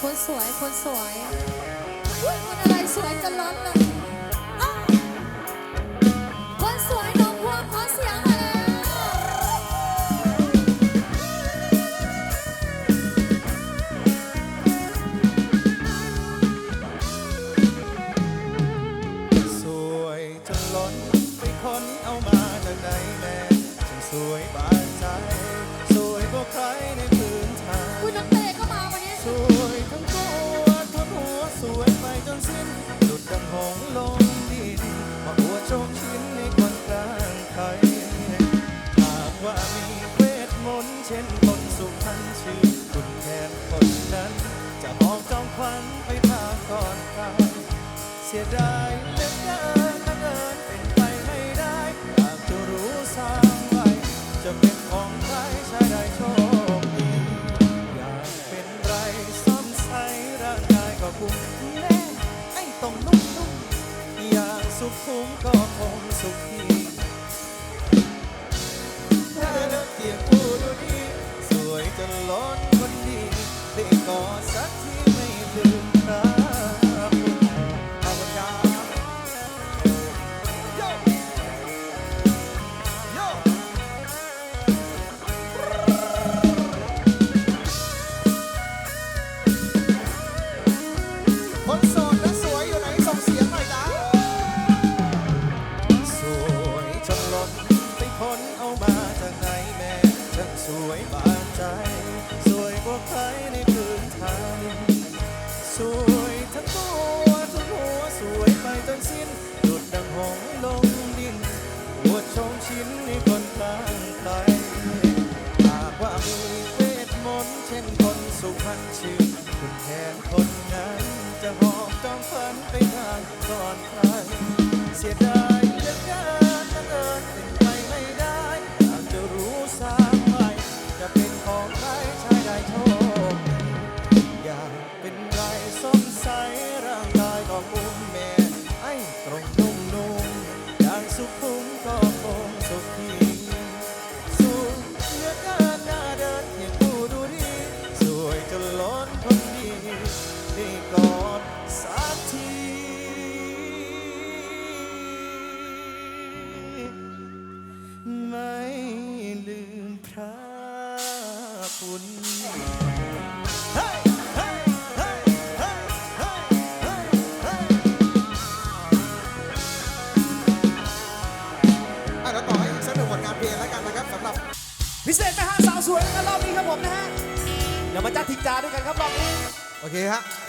คนสวย คนสวยคนอะไรสวยจะล้นเลยคนสวยน้องพวงขอเสียงมาแล้วสวยจนล้นไปค้นเอามาจากไหนแน่ฉันสวยบ้า เสียดายเหลือเกินนกเอินเป็นไปไม่ได้อยากจะรู้สร้างไว้จะเป็นของใครใช้ได้โชคดีอยากเป็นไรซ้อมใส่ร่างกายก็คุ้มแน่ไอ้ต้องนุ่มนุ่มอยากสุขคุ้มก็คงสุขีถ้าเลือกเกียงกูดูดีสวยจนล้นคนดีได้กอสักที จ สวยกว่าใครในคืนไทย สวยทั้งตัวทั้งหัวสวยไปจนสิ้นดุดดังหงลงดินปวดชมชิ้นในคนตางไกลหากว่ามีเวทมนต์เช่นคนสุพรรณชื่นคุณแทนคนนั้นจะหอบจองฝันไปทางก่อนใครเสียดาย OK 哈。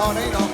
พอได้ดอ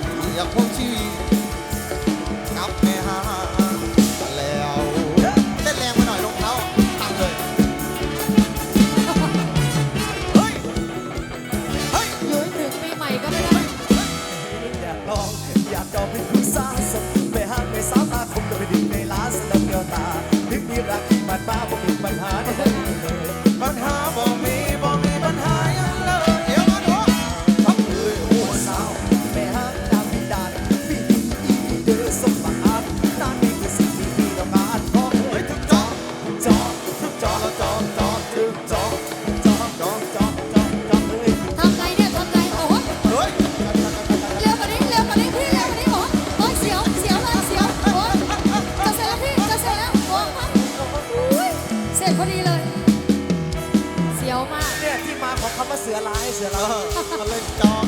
เขามาเสือร้ายเสือร้ายมันเลยจอง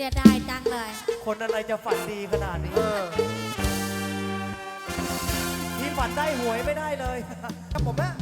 เสียดายจังเลย คนอะไรจะฝันดีขนาดนี้ที่ฝันได้หวยไม่ได้เลย ครับผมนะ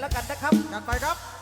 แล้วกันนะครับ กันไปครับ